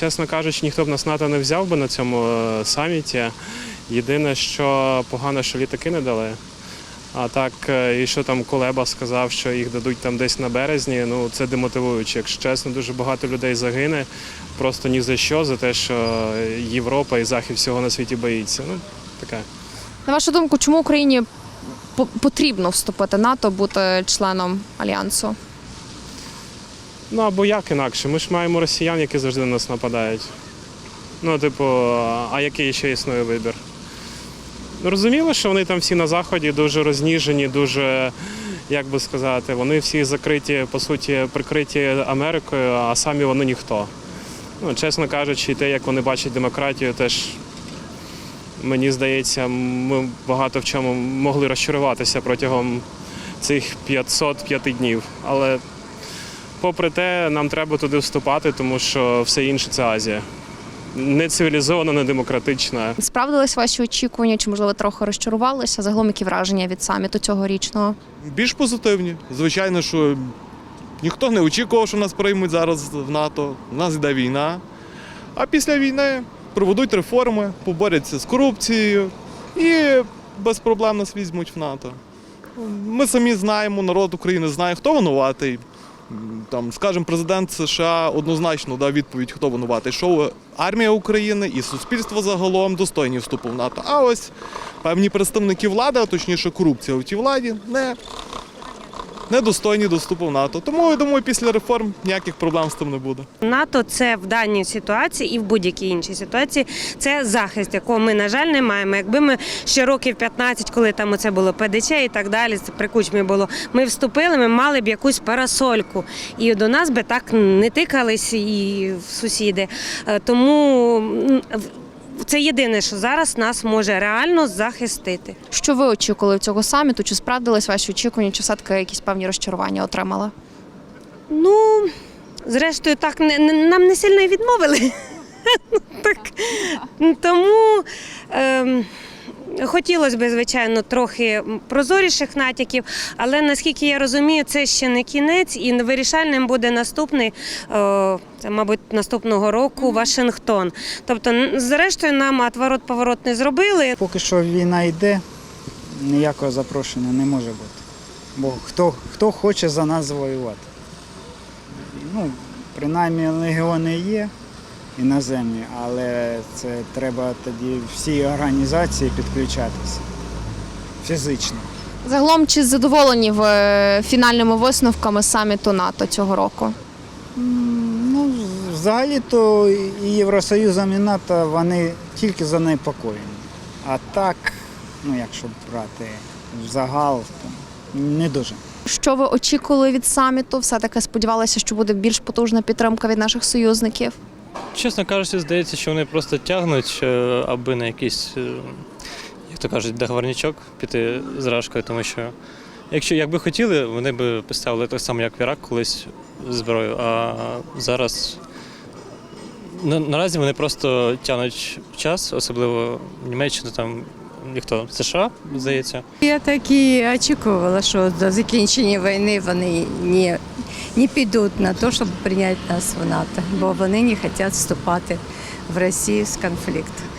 Чесно кажучи, ніхто б нас НАТО не взяв би на цьому е, саміті. Єдине, що погано, що літаки не дали. А так, е, і що там Колеба сказав, що їх дадуть там десь на березні. Ну це демотивуюче. Якщо чесно, дуже багато людей загине. Просто ні за що, за те, що Європа і Захід всього на світі боїться. Ну, таке. На вашу думку, чому Україні потрібно вступити в НАТО, бути членом альянсу? Ну або як інакше? Ми ж маємо росіян, які завжди на нас нападають. Ну, типу, а який ще існує вибір? Розуміло, що вони там всі на заході дуже розніжені, дуже, як би сказати, вони всі закриті, по суті, прикриті Америкою, а самі вони ніхто. Ну, чесно кажучи, те, як вони бачать демократію, теж мені здається, ми багато в чому могли розчаруватися протягом цих 505 днів. Але попри те, нам треба туди вступати, тому що все інше це Азія. Не цивілізована, не демократична. Справдились ваші очікування, чи можливо трохи розчарувалися? Загалом які враження від саміту цьогорічного? Більш позитивні. Звичайно, що ніхто не очікував, що нас приймуть зараз в НАТО. У нас йде війна. А після війни проведуть реформи, поборються з корупцією і без проблем нас візьмуть в НАТО. Ми самі знаємо, народ України знає, хто винуватий. Там, скажімо, президент США однозначно дав відповідь, хто винуватий. Що армія України і суспільство загалом достойні вступу в НАТО. А ось певні представники влади, а точніше корупція у тій владі, не, не достойні до вступу в НАТО. Тому я думаю, після реформ ніяких проблем з тим не буде. НАТО це в даній ситуації і в будь-якій іншій ситуації це захист, якого ми, на жаль, не маємо. Якби ми ще років 15, коли там це було ПДЧ і так далі, це при кучмі було. Ми вступили, ми мали б якусь парасольку, і до нас би так не тикались і сусіди. Е, Тому це єдине, що зараз нас може реально захистити. Що ви очікували цього саміту? Чи справдились ваші очікування, чи все-таки якісь певні розчарування отримала? Ну, зрештою, так не, не- нам не сильно і відмовили. так. Тому ем, хотілося б, звичайно, трохи прозоріших натяків, але наскільки я розумію, це ще не кінець, і вирішальним буде наступний, е, це, мабуть, наступного року Вашингтон. Тобто, зрештою, нам отворот-поворот не зробили. Поки що війна йде, ніякого запрошення не може бути. Бо хто, хто хоче за нас воювати? Ну, принаймні легіони є іноземні, але це треба тоді всі організації підключатися фізично. Загалом, чи задоволені ви е, фінальними висновками саміту НАТО цього року? Ну, взагалі-то і Євросоюзом, і НАТО вони тільки занепокоєні. А так, ну якщо брати в загал, то не дуже. Що ви очікували від саміту? Все таки сподівалися, що буде більш потужна підтримка від наших союзників? Чесно кажучи, здається, що вони просто тягнуть, е, аби на якийсь, е, як то кажуть, договорничок піти з рашкою, тому що якщо якби хотіли, вони б поставили так само, як в Ірак колись зброю. А зараз на, наразі вони просто тягнуть час, особливо Німеччина там. Ніхто США, здається. Я так і очікувала, що до закінчення війни вони не, не підуть на те, щоб прийняти нас в НАТО, бо вони не хочуть вступати в Росію з конфлікту.